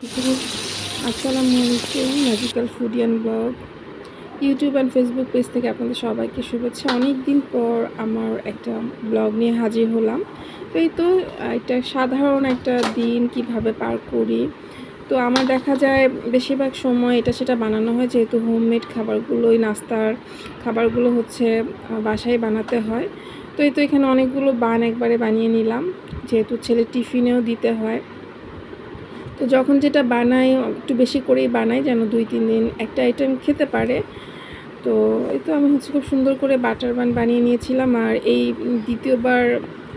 আসসালামু আলাইকুম magical food and blog YouTube and Facebook page থেকে আপনাদের সবাইকে শুভেচ্ছা। অনেক দিন পর আমার একটা ব্লগ নিয়ে হাজির হলাম। তো এই তো, একটা সাধারণ একটা দিন কীভাবে পার করি। তো আমার দেখা যায়, বেশিরভাগ সময় এটা সেটা বানানো হয়, যেহেতু হোমমেড খাবারগুলোই, নাস্তার খাবারগুলো হচ্ছে বাসায় বানাতে হয়। তো এই তো এখানে অনেকগুলো বান একবারে বানিয়ে নিলাম। যেহেতু ছেলে টিফিনেও দিতে হয়। তো যখন যেটা বানাই, একটু বেশি করেই বানাই যেন দুই, তিন দিন একটা আইটেম খেতে পারে। তো এই তো আমি হচ্ছে খুব সুন্দর করে বাটার বান বানিয়ে নিয়েছিলাম আর এই দ্বিতীয়বার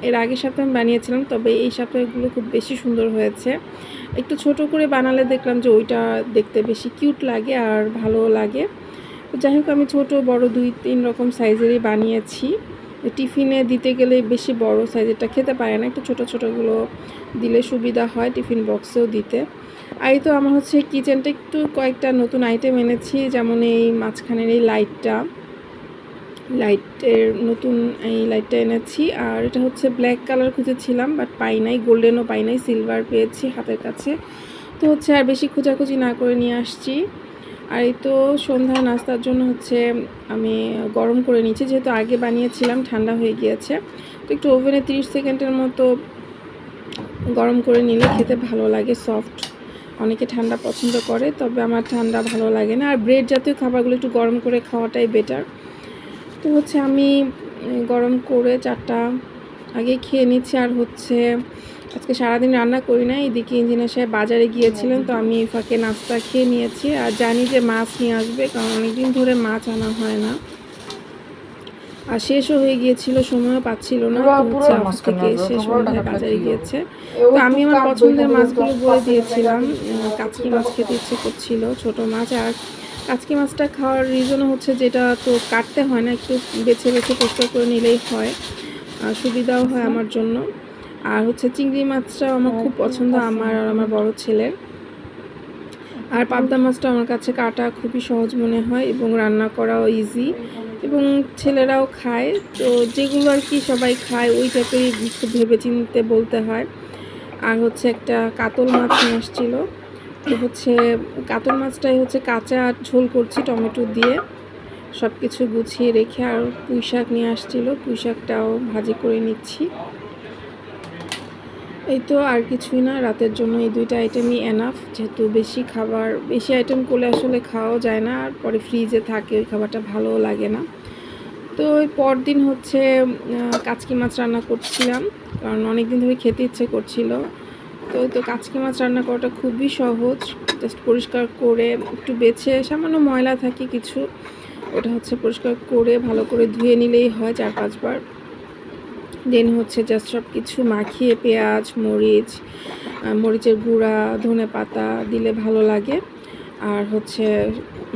এর আগের সপ্তাহে আমি বানিয়েছিলাম, তবে এই সপ্তাহগুলো খুব বেশি সুন্দর হয়েছে। একটু ছোট করে বানালে দেখলাম যে ওইটা দেখতে বেশি কিউট লাগে আর ভালো লাগে। যাই হোক, আমি ছোট, বড় দুই, তিন রকম সাইজেরই বানিয়েছি। টিফিনে দিতে গেলে বেশি বড় সাইজেরটা খেতে পারে না। একটু ছোটো ছোটোগুলো দিলে সুবিধা হয় টিফিন বক্সেও দিতে। আর তো আমার হচ্ছে কিচেনটা একটু কয়েকটা নতুন আইটেম এনেছি, যেমন এই মাঝখানের এই লাইটটা। লাইটের নতুন এই লাইটটা এনেছি, আর এটা হচ্ছে ব্ল্যাক কালার খুঁজেছিলাম, বাট পাই নাই, গোল্ডেনও পাই নাই, সিলভার পেয়েছি হাতের কাছে। তো হচ্ছে আর বেশি খোঁজাখুঁজি না করে নিয়ে আসছি। আর এই তো সন্ধ্যা নাস্তার জন্য হচ্ছে আমি গরম করে নিয়েছি, যেহেতু আগে বানিয়েছিলাম, ঠান্ডা হয়ে গিয়েছে। তো একটু ওভেনে তিরিশ সেকেন্ডের মতো গরম করে নিলে খেতে ভালো লাগে, সফট। অনেকে ঠান্ডা পছন্দ করে, তবে আমার ঠান্ডা ভালো লাগে না। আর ব্রেড জাতীয় খাবারগুলো একটু গরম করে খাওয়াটাই বেটার তো হচ্ছে আমি গরম করে চারটা আগে খেয়ে নিচ্ছি, আর হচ্ছে আজকে সারাদিন রান্না করি না এদিকে ইঞ্জিনিয়ার সাহেব বাজারে গিয়েছিলেন তো আমি এই ফাঁকে নাস্তা খেয়ে নিয়েছি। আর জানি যে মাছ নিয়ে আসবে কারণ অনেকদিন ধরে মাছ আনা হয় না। আর শেষও হয়ে গিয়েছিল সময়ও পাচ্ছিল না হচ্ছে অফিস থেকে শেষ সন্ধ্যায় বাজারে গিয়েছে। তো আমি আমার পছন্দের মাছগুলো বলে দিয়েছিলাম কাচকি মাছ খেতে ইচ্ছে করছিল ছোট মাছ। আর কাচকি মাছটা খাওয়ার রিজনও হচ্ছে যেটা তো কাটতে হয় না একটু বেছে বেছে পরিষ্কার করে নিলেই হয় সুবিধাও হয় আমার জন্য। আর হচ্ছে চিংড়ি মাছটাও আমার খুব পছন্দ, আমার আর আমার বড় ছেলের। আর পাবদা মাছটা আমার কাছে কাটা খুবই সহজ মনে হয় এবং রান্না করাও ইজি এবং ছেলেরাও খায়। তো যেগুলো আর কি সবাই খায় ওই টাইপেরই খুব ভেবে চিনতে বলতে হয়। আর হচ্ছে একটা কাতল মাছ নিয়ে আসছিল। তো হচ্ছে কাতল মাছটাই হচ্ছে কাঁচা আর ঝোল করছি টমেটো দিয়ে। সব কিছু গুছিয়ে রেখে আর পুঁই শাক নিয়ে আসছিল পুঁই শাকটাও ভাজি করে নিচ্ছি। এই তো আর কিছুই না, রাতের জন্য এই দুইটা আইটেমই এনাফ যেহেতু বেশি খাবার, বেশি আইটেম করলে আসলে খাওয়াও যায় না, আর পরে ফ্রিজে থাকে, ওই খাবারটা ভালোও লাগে না। তো ওই পরদিন হচ্ছে কাচকি মাছ রান্না করছিলাম, কারণ অনেক দিন ধরে খেতে ইচ্ছে করছিল। তো তো কাচকি মাছ রান্না করাটা খুবই সহজ জাস্ট পরিষ্কার করে একটু বেছে, সামান্য ময়লা থাকে কিছু, ওটা হচ্ছে পরিষ্কার করে, ভালো করে ধুয়ে নিলেই হয় চার পাঁচবার। দেন হচ্ছে জাস্ট সব কিছু মাখিয়ে পেঁয়াজ, মরিচ মরিচের গুঁড়া, ধনে পাতা দিলে ভালো লাগে। আর হচ্ছে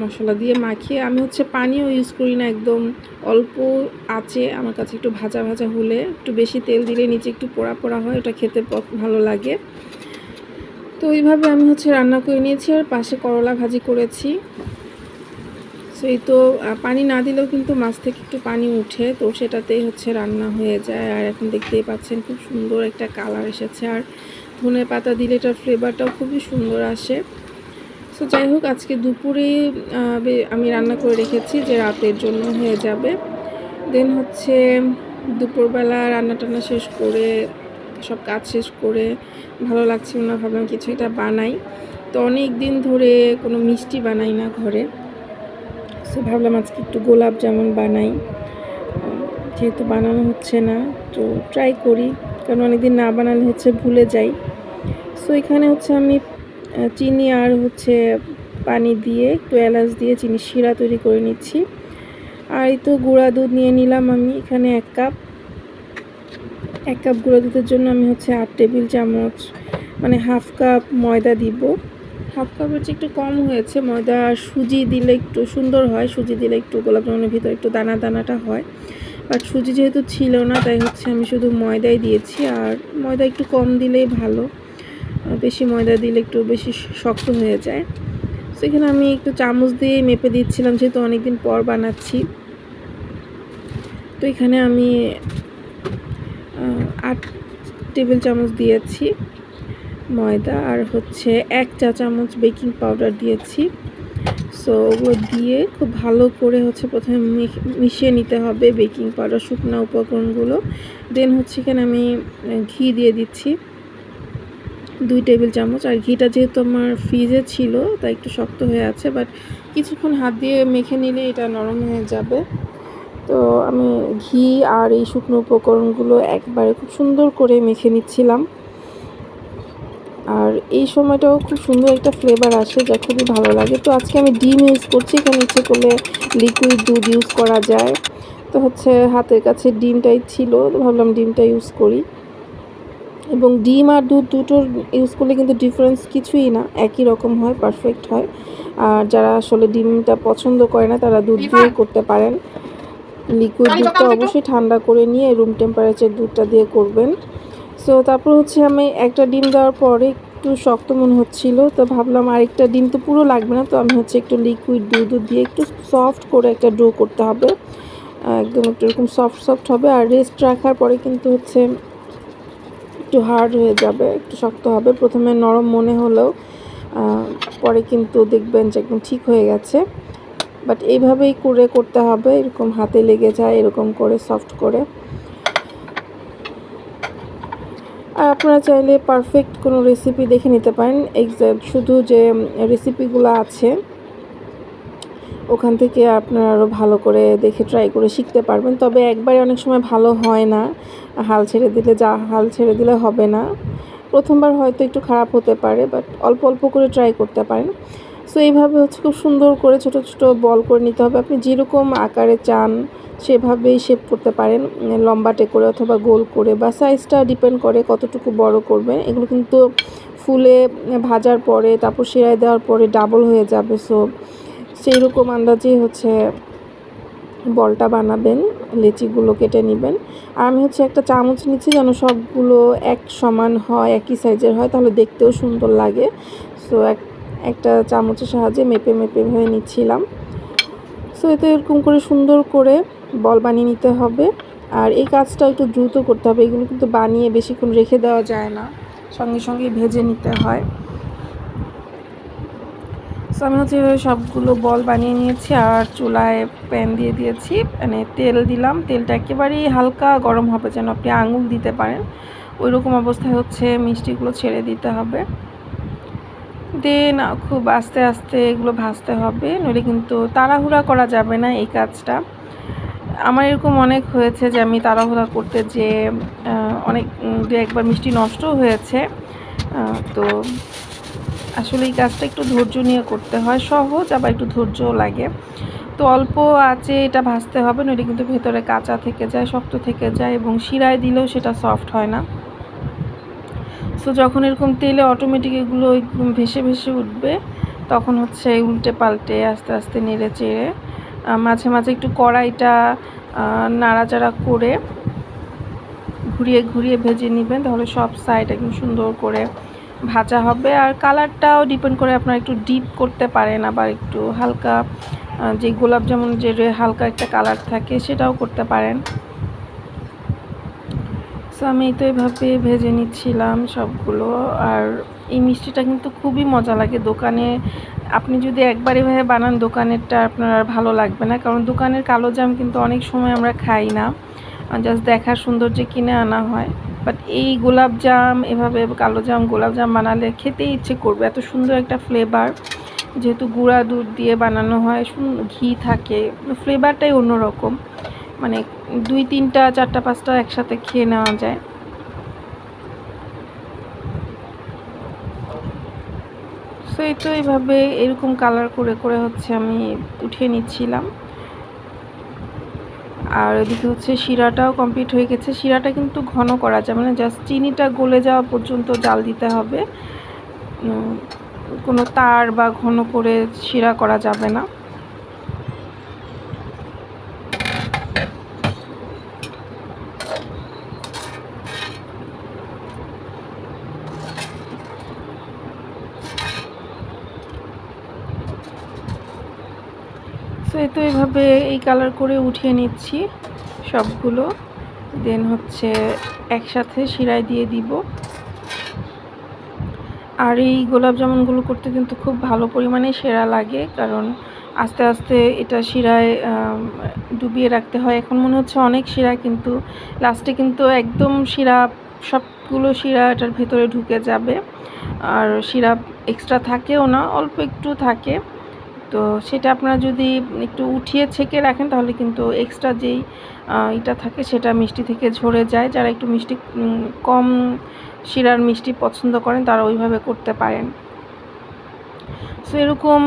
মশলা দিয়ে মাখিয়ে আমি হচ্ছে পানিও ইউজ করি না, একদম অল্প আঁচে। আমার কাছে একটু ভাজা ভাজা হলে একটু বেশি তেল দিলে নিচে একটু পোড়া পোড়া হয়, ওটা খেতে ভালো লাগে। তো ওইভাবে আমি হচ্ছে রান্না করে নিয়েছি আর পাশে করলা ভাজি করেছি। সেই তো পানি না দিলেও কিন্তু মাছ থেকে একটু পানি উঠে, তো সেটাতেই হচ্ছে রান্না হয়ে যায়। আর এখন দেখতেই পাচ্ছেন খুব সুন্দর একটা কালার এসেছে। আর ধনে পাতা দিলে এটার ফ্লেভারটাও খুবই সুন্দর আসে। তো যাই হোক, আজকে দুপুরে আমি রান্না করে রেখেছি যে রাতের জন্য হয়ে যাবে। দেন হচ্ছে দুপুরবেলা রান্না টান্না শেষ করে, সব কাজ শেষ করে, ভালো লাগছিল না, ভাবলাম কিছু এটা বানাই। তো অনেক দিন ধরে কোনো মিষ্টি বানাই না ঘরে। সো ভাবলাম আজকে একটু গোলাপ জামুন বানাই। যেহেতু বানানো হচ্ছে না, তো ট্রাই করি। কারণ অনেকদিন না বানালে হচ্ছে ভুলে যাই। সো এখানে হচ্ছে আমি চিনি আর হচ্ছে পানি দিয়ে একটু এলাচ দিয়ে চিনি শিরা তৈরি করে নিচ্ছি। আর এই তো গুঁড়া দুধ নিয়ে নিলাম আমি এখানে এক কাপ। এক কাপ গুঁড়া দুধের জন্য আমি হচ্ছে আট টেবিল চামচ মানে হাফ কাপ ময়দা দিব। হাফ কাপের চেয়ে একটু কম হয়েছে, ময়দা সুজি দিলে একটু সুন্দর হয়, সুজি দিলে একটু গোলাপ জামুনের ভিতরে একটু দানা দানাটা হয়। বাট সুজি যেহেতু ছিল না, তাই হচ্ছে আমি শুধু ময়দাই দিয়েছি, আর ময়দা একটু কম দিলেই ভালো। বেশি ময়দা দিলে একটু বেশি শক্ত হয়ে যায়। সেখানে আমি একটু চামচ দিয়ে মেপে দিচ্ছিলাম, যেহেতু অনেকদিন পর বানাচ্ছি। তো এখানে আমি আট টেবিল চামচ দিয়েছি। ময়দা আর হচ্ছে এক চা চামচ বেকিং পাউডার দিয়েছি। সো ওগুলো দিয়ে খুব ভালো করে হচ্ছে প্রথমে মিশ- মিশিয়ে নিতে হবে বেকিং পাউডার, শুকনো উপকরণগুলো। দেন হচ্ছে এখানে আমি ঘি দিয়ে দিচ্ছি। দুই টেবিল চামচ। আর ঘিটা যেহেতু আমার ফ্রিজে ছিল, তাই একটু শক্ত হয়ে আছে বাট কিছুক্ষণ হাত দিয়ে মেখে নিলে এটা নরম হয়ে যাবে। তো আমি ঘি আর এই শুকনো উপকরণগুলো একবারে খুব সুন্দর করে মেখে নিচ্ছিলাম। এই সময়টাও খুব সুন্দর একটা ফ্লেভার আসে যা খুবই ভালো লাগে। তো আজকে আমি ডিম ইউজ করছি এখানে ইচ্ছে করলে লিকুইড দুধ ইউজ করা যায়। তো হচ্ছে হাতের কাছে ডিমটাই ছিল তো ভাবলাম ডিমটা ইউজ করি। এবং ডিম আর দুধ দুটোর ইউজ করলে কিন্তু ডিফারেন্স কিছুই না একই রকম হয় পারফেক্ট হয়। আর যারা আসলে ডিমটা পছন্দ করে না তারা দুধ দিয়ে করতে পারেন। লিকুইড দুধটা অবশ্যই ঠান্ডা করে নিয়ে রুম টেম্পারেচার দুধটা দিয়ে করবেন। সো তারপর হচ্ছে আমি একটা ডিম দেওয়ার পরে একটু শক্ত মনে হচ্ছিল, তো ভাবলাম আরেকটা ডিম তো পুরো লাগবে না, তো আমি হচ্ছে একটু লিকুইড দুধ দিয়ে একটু সফট করে একটা ডো করতে হবে। একদম একটু এরকম সফট সফট হবে, আর রেস্ট রাখার পরে কিন্তু হচ্ছে একটু হার্ড হয়ে যাবে, একটু শক্ত হবে। প্রথমে নরম মনে হলেও পরে কিন্তু দেখবেন যে একদম ঠিক হয়ে গেছে। বাট এইভাবেই করে করতে হবে, এরকম হাতে লেগে যায়, এরকম করে সফট করে। আর আপনারা চাইলে পারফেক্ট কোনো রেসিপি দেখে নিতে পারেন। এক্স্যাক্ট শুধু যে রেসিপিগুলো আছে, ওখান থেকে আপনারা আরও ভালো করে দেখে ট্রাই করে শিখতে পারবেন। তবে একবারে অনেক সময় ভালো হয় না। হাল ছেড়ে দিলে যা, হাল ছেড়ে দিলে হবে না। প্রথমবার হয়তো একটু খারাপ হতে পারে বাট অল্প অল্প করে ট্রাই করতে পারেন। সো এইভাবে হচ্ছে খুব সুন্দর করে ছোট ছোট বল করে নিতে হবে। আপনি যেরকম আকারে চান, সেভাবেই শেপ করতে পারেন, লম্বাটে করে অথবা গোল করে বা সাইজটা ডিপেন্ড করে কতটুকু বড় করবেন। এগুলো কিন্তু ফুলে ভাজার পরে, তারপর সেরাই দেওয়ার পরে ডাবল হয়ে যাবে। সো সেই রকম আন্দাজেই হচ্ছে বলটা বানাবেন, লেচিগুলো কেটে নেবেন। আর আমি হচ্ছে একটা চামচ নিচ্ছি যেন সবগুলো এক সমান হয়, একই সাইজের হয়, তাহলে দেখতেও সুন্দর লাগে। সো এক একটা চামচের সাহায্যে মেপে মেপে হয়ে নিচ্ছিলাম। সো এতে এরকম করে সুন্দর করে বল বানিয়ে নিতে হবে। আর এই কাজটা একটু দ্রুত করতে হবে। এগুলো কিন্তু বানিয়ে বেশিক্ষণ রেখে দেওয়া যায় না। সঙ্গে সঙ্গে ভেজে নিতে হয়। সো আমি হচ্ছে এভাবে সবগুলো বল বানিয়ে নিয়েছি। আর চুলায় প্যান দিয়ে দিয়েছি। মানে তেল দিলাম। তেলটা একেবারেই হালকা গরম হবে যেন আপনি আঙুল দিতে পারেন। ওই রকম অবস্থায় হচ্ছে মিষ্টিগুলো ছেড়ে দিতে হবে। দেন খুব আস্তে আস্তে এগুলো ভাজতে হবে, নইলে কিন্তু তাড়াহুড়া করা যাবে না এই কাজটা। আমার এরকম অনেক হয়েছে যে আমি তাড়াহুড়া করতে যে অনেক দু একবার মিষ্টি নষ্ট হয়েছে। তো আসলে এই কাজটা একটু ধৈর্য নিয়ে করতে হয়, সহজ আবার একটু ধৈর্যও লাগে। তো অল্প আছে এটা ভাজতে হবে, নইলে কিন্তু ভেতরে কাঁচা থেকে যায়, শক্ত থেকে যায় এবং শিরায় দিলেও সেটা সফট হয় না। সো যখন এরকম তেলে অটোমেটিক এগুলো ভেসে ভেসে উঠবে, তখন হচ্ছে উল্টে পাল্টে আস্তে আস্তে নেড়ে চেড়ে মাঝে মাঝে একটু কড়াইটা নাড়াচাড়া করে ঘুরিয়ে ঘুরিয়ে ভেজে নেবেন, তাহলে সব সাইড একদম সুন্দর করে ভাজা হবে। আর কালারটাও ডিপেন্ড করে আপনারা একটু ডিপ করতে পারেন, আবার একটু হালকা যে গোলাপ জামুন যে হালকা একটা কালার থাকে সেটাও করতে পারেন। সো আমি তো এভাবে ভেজে নিচ্ছিলাম সবগুলো। আর এই মিষ্টিটা কিন্তু খুবই মজা লাগে দোকানে। আপনি যদি একবার এভাবে বানান, দোকানেরটা আপনার আর ভালো লাগবে না। কারণ দোকানের কালো জাম কিন্তু অনেক সময় আমরা খাই না। জাস্ট দেখার সৌন্দর্যে কিনে আনা হয়। বাট এই গোলাপ জাম, এভাবে কালো জাম, গোলাপ জাম বানালে খেতেই ইচ্ছে করবে। এত সুন্দর একটা ফ্লেভার যেহেতু গুঁড়া দুধ দিয়ে বানানো হয় ঘি থাকে। ফ্লেভারটাই অন্যরকম। মানে দুই, তিনটা, চারটা, পাঁচটা একসাথে খেয়ে নেওয়া যায়। সো এই তো এইভাবে এরকম কালার করে করে হচ্ছে আমি উঠিয়ে নিচ্ছিলাম। আর এদিকে হচ্ছে শিরাটাও কমপ্লিট হয়ে গেছে। শিরাটা কিন্তু ঘন করা যাবে মানে জাস্ট চিনিটা গলে যাওয়া পর্যন্ত জাল দিতে হবে। কোনো তার বা ঘন করে শিরা করা যাবে না সো এই তো এভাবে এই কালার করে উঠিয়ে নিচ্ছি সবগুলো। দেন হচ্ছে একসাথে শিরায় দিয়ে দিব। আর এই গোলাপ জামুনগুলো করতে কিন্তু খুব ভালো পরিমাণে সেরা লাগে, কারণ আস্তে আস্তে এটা শিরায় ডুবিয়ে রাখতে হয়। এখন মনে হচ্ছে অনেক শিরা, কিন্তু লাস্টে কিন্তু একদম শিরা, সবগুলো শিরা এটার ভেতরে ঢুকে যাবে। আর শিরা এক্সট্রা থাকেও না, অল্প একটু থাকে। তো সেটা আপনারা যদি একটু উঠিয়ে ছেঁকে রাখেন, তাহলে কিন্তু এক্সট্রা যেই এটা থাকে সেটা মিষ্টি থেকে ঝরে যায়। যারা একটু মিষ্টি কম শিরার মিষ্টি পছন্দ করেন, তারা ওইভাবে করতে পারেন। সো এরকম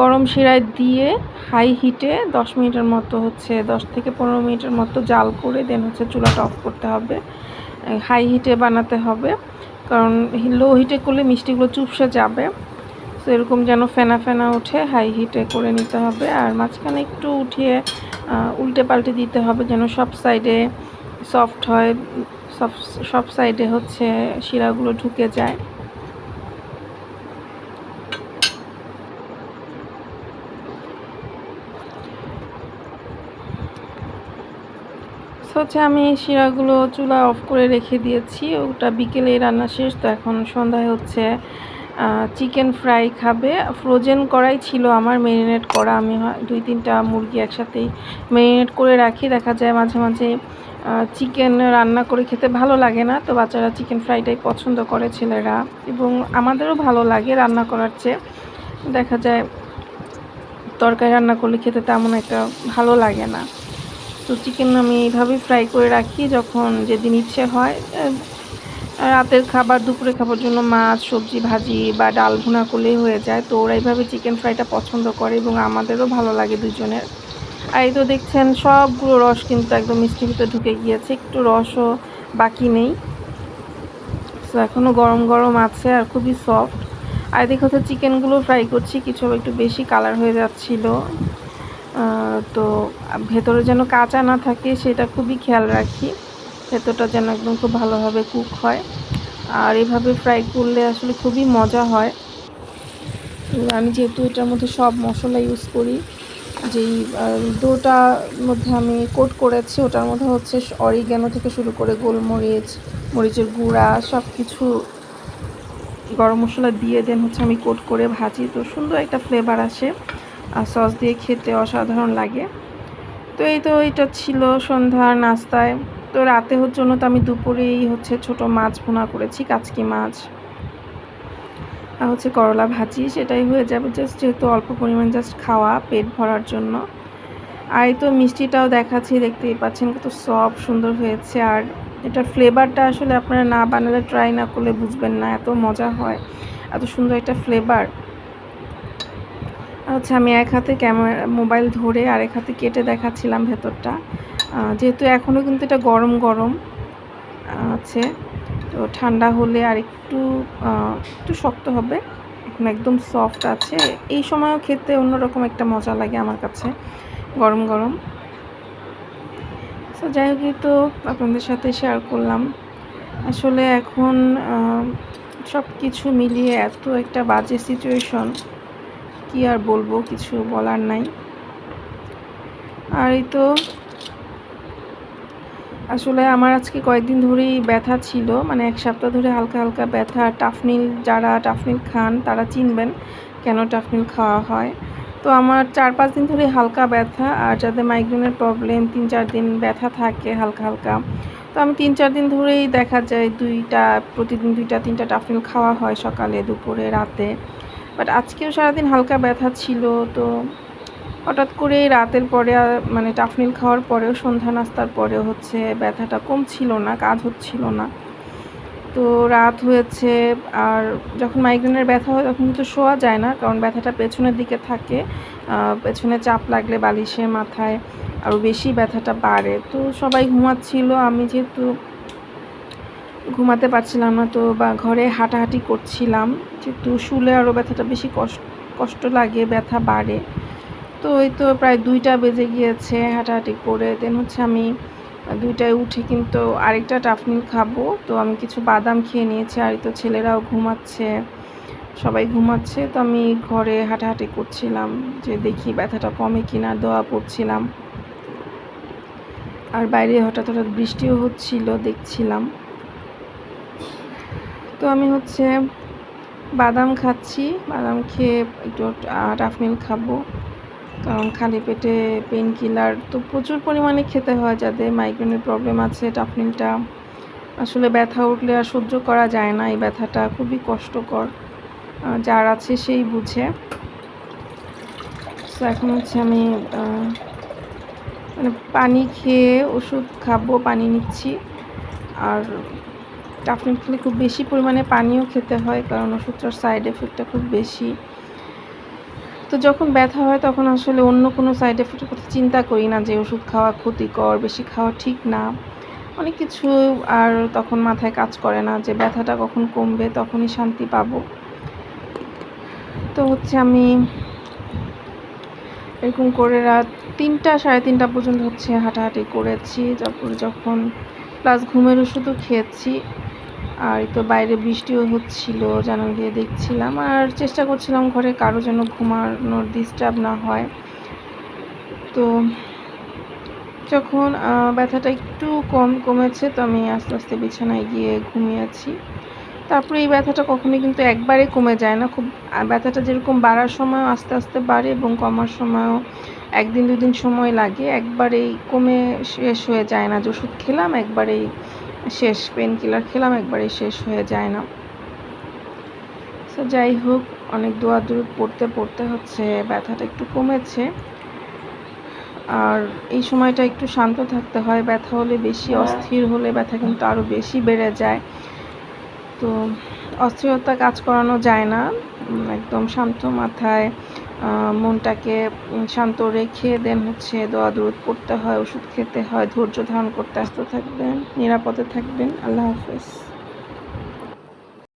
গরম শিরায় দিয়ে হাই হিটে দশ মিনিটের মতো হচ্ছে, দশ থেকে পনেরো মিনিটের মতো জাল করে দেন হচ্ছে চুলাটা অফ করতে হবে। হাই হিটে বানাতে হবে। কারণ লো হিটে করলে মিষ্টিগুলো চুপসে যাবে। তো এরকম যেন ফেনা ফেনা উঠে হাই হিটে করে নিতে হবে। আর মাঝখানে একটু উঠিয়ে উল্টে পাল্টে দিতে হবে যেন সব সাইডে সফট হয়, সব সব সাইডে হচ্ছে শিরাগুলো ঢুকে যায়। হচ্ছে আমি শিরাগুলো চুলা অফ করে রেখে দিয়েছি, ওটা বিকেলে রান্না শেষ, তো এখন সন্ধ্যায় হচ্ছে চিকেন ফ্রাই খাবে। ফ্রোজেন করাই ছিল আমার মেরিনেট করা। আমি দুই তিনটা মুরগি একসাথেই মেরিনেট করে রাখি। দেখা যায় মাঝে মাঝে চিকেন রান্না করে খেতে ভালো লাগে না। তো বাচ্চারা চিকেন ফ্রাইটাই পছন্দ করে ছেলেরা। এবং আমাদেরও ভালো লাগে রান্না করার চেয়ে। দেখা যায় তরকারি রান্না করলে খেতে তেমন একটা ভালো লাগে না। তো চিকেন আমি এইভাবেই ফ্রাই করে রাখি। যখন যেদিন ইচ্ছে হয় রাতের খাবার দুপুরে খাবার জন্য মাছ, সবজি, ভাজি বা ডাল ভুনা করলেই হয়ে যায়। তো ওরা এইভাবে চিকেন ফ্রাইটা পছন্দ করে এবং আমাদেরও ভালো লাগে দুজনের আর এই তো দেখছেন, সবগুলো রস কিন্তু একদম মিষ্টির ভিতরে ঢুকে গিয়েছে। একটু রসও বাকি নেই। তো এখনও গরম গরম আছে আর খুবই সফট আর এদিকে হচ্ছে চিকেনগুলো ফ্রাই করছি, কিছু একটু বেশি কালার হয়ে যাচ্ছিল। তো ভেতরে যেন কাঁচা না থাকে, সেটা খুবই খেয়াল রাখি। ভেতরটা যেন একদম খুব ভালোভাবে কুক হয়। আর এভাবে ফ্রাই করলে আসলে খুবই মজা হয়। আমি যেহেতু এটার মধ্যে সব মশলা ইউজ করি, যেই ডোটার মধ্যে আমি কোট করেছি, ওটার মধ্যে হচ্ছে অরিগ্যানো থেকে শুরু করে গোলমরিচ, মরিচের গুঁড়া সব কিছু গরম মশলা দিয়ে দেন হচ্ছে আমি কোট করে ভাজি। তো সুন্দর একটা ফ্লেভার আসে। আর সস দিয়ে খেতে অসাধারণ লাগে। তো এই তো এটা ছিল সন্ধ্যার নাস্তায়। তো রাতে জন্য তো আমি দুপুরেই হচ্ছে ছোট মাছ ভুনা করেছি, কাচকি মাছ আর হচ্ছে করলা ভাজি, সেটাই হয়ে যাবে জাস্ট যেহেতু অল্প পরিমাণ জাস্ট খাওয়া পেট ভরার জন্য। আর এই তো মিষ্টিটাও দেখাচ্ছি, দেখতেই পাচ্ছেন কত সফট সুন্দর হয়েছে। আর এটার ফ্লেভারটা আসলে আপনারা না বানালে ট্রাই না করলে বুঝবেন না, এত মজা হয়, এত সুন্দর একটা ফ্লেভার হচ্ছে আমি এক হাতে ক্যামেরা মোবাইল ধরে আর এক হাতে কেটে দেখাচ্ছিলাম ভেতরটা। যেহেতু এখনও কিন্তু এটা গরম গরম আছে, তো ঠান্ডা হলে আর একটু একটু শক্ত হবে। এখন একদম সফট আছে। এই সময়ও খেতে অন্যরকম একটা মজা লাগে আমার কাছে, গরম গরম। তো যাই হোক তো আপনাদের সাথে শেয়ার করলাম। আসলে এখন সব কিছু মিলিয়ে এত একটা বাজে সিচুয়েশন কি আর বলব, কিছু বলার নাই। আর এই তো আসলে আমার আজকে কয়েকদিন ধরেই ব্যথা ছিল মানে এক সপ্তাহ ধরে হালকা হালকা ব্যথা। টাফনিল যারা টাফনিল খান তারা চিনবেন কেন টাফনিল খাওয়া হয়। তো আমার চার পাঁচ দিন ধরে হালকা ব্যথা আর যাদের মাইগ্রেনের প্রবলেম তিন চার দিন ব্যথা থাকে হালকা হালকা। তো আমি তিন চার দিন ধরেই দেখা যায় দুইটা, প্রতিদিন দুইটা, তিনটা টাফনিল খাওয়া হয় সকালে, দুপুরে, রাতে। বাট আজকেও সারাদিন হালকা ব্যথা ছিল, তো হঠাৎ করে রাতের পরে মানে টাফনিল খাওয়ার পরেও সন্ধ্যা নাস্তার পরে হচ্ছে ব্যথাটা কমছিল না, কাজ হচ্ছিল না। তো রাত হয়েছে আর যখন মাইগ্রেনের ব্যথা হয় তখন কিন্তু শোয়া যায় না, কারণ ব্যথাটা পেছনের দিকে থাকে পেছনে চাপ লাগলে বালিশে মাথায় আরও বেশি ব্যথাটা বাড়ে। তো সবাই ঘুমাচ্ছিল, আমি যেহেতু ঘুমাতে পারছিলাম না, তো বা ঘরে হাঁটাহাঁটি করছিলাম, যেহেতু শুলে আরও ব্যথাটা বেশি কষ্ট কষ্ট লাগে, ব্যথা বাড়ে। তো ওই তো প্রায় দুইটা বেজে গিয়েছে হাঁটাহাঁটি করে। দেন হচ্ছে আমি দুইটায় উঠে, কিন্তু আরেকটা টাফনিল খাব। তো আমি কিছু বাদাম খেয়ে নিয়েছি, আর তো ছেলেরাও ঘুমাচ্ছে, সবাই ঘুমাচ্ছে। তো আমি ঘরে হাঁটাহাঁটি করছিলাম, যে দেখি ব্যথাটা কমে কিনা, দোয়া পড়ছিলাম। আর বাইরে হঠাৎ হঠাৎ বৃষ্টিও হচ্ছিল, দেখছিলাম। তো আমি হচ্ছে বাদাম খাচ্ছি, বাদাম খেয়ে একটু টাফমিল খাব। কারণ খালি পেটে পেন কিলার তো প্রচুর পরিমাণে খেতে হয় যাদের মাইগ্রেনের প্রবলেম আছে টাফমিলটা আসলে ব্যথা উঠলে আর সহ্য করা যায় না, এই ব্যথাটা খুবই কষ্টকর। যার আছে সেই বুঝে। তো এখন হচ্ছে আমি মানে পানি খেয়ে ওষুধ খাব, পানি নিচ্ছি। আর টাফনিল খেলে খুব বেশি পরিমাণে পানিও খেতে হয়, কারণ ওষুধটার সাইড এফেক্টটা খুব বেশি। তো যখন ব্যথা হয় তখন আসলে অন্য কোনো সাইড এফেক্টের কথা চিন্তা করি না যে ওষুধ খাওয়া ক্ষতিকর, বেশি খাওয়া ঠিক না। অনেক কিছু আর তখন মাথায় কাজ করে না যে ব্যথাটা কখন কমবে তখনই শান্তি পাবো। তো হচ্ছে আমি এরকম করে রাত তিনটা, সাড়ে তিনটা পর্যন্ত হচ্ছে হাঁটাহাঁটি করেছি। তারপর যখন প্লাস ঘুমের ওষুধও খেয়েছি। আর তো বাইরে বৃষ্টিও হচ্ছিল জানালা দিয়ে দেখছিলাম। আর চেষ্টা করছিলাম ঘরে কারও যেন ঘুমানোর ডিস্টার্ব না হয়। তো যখন ব্যথাটা একটু কম কমেছে, তো আমি আস্তে আস্তে বিছানায় গিয়ে ঘুমিয়েছি তারপরে এই ব্যথাটা কখনোই কিন্তু একবারে কমে যায় না। খুব ব্যথাটা যেরকম বাড়ার সময় আস্তে আস্তে বাড়ে এবং কমার সময়ও একদিন দুদিন সময় লাগে। একবারেই কমে শেষ হয়ে যায় না। যে ওষুধ খেলাম, একবারেই শেষ পেন কিলার খেলাম একবারেই শেষ হয়ে যায় না। তো যাই হোক অনেক দোয়া দূর পড়তে পড়তে হচ্ছে ব্যথাটা একটু কমেছে। আর এই সময়টা একটু শান্ত থাকতে হয় ব্যথা হলে বেশি অস্থির হলে ব্যথা কিন্তু আরও বেশি বেড়ে যায়। তো অস্থিরতা কাজ করানো যায় না একদম শান্ত মাথায়। মনটাকে শান্ত রেখে দেন হচ্ছে দোয়া দূর করতে হয়, ওষুধ খেতে হয়, ধৈর্য ধারণ করতে আসতে থাকবেন, নিরাপদে থাকবেন। আল্লাহ হাফেজ।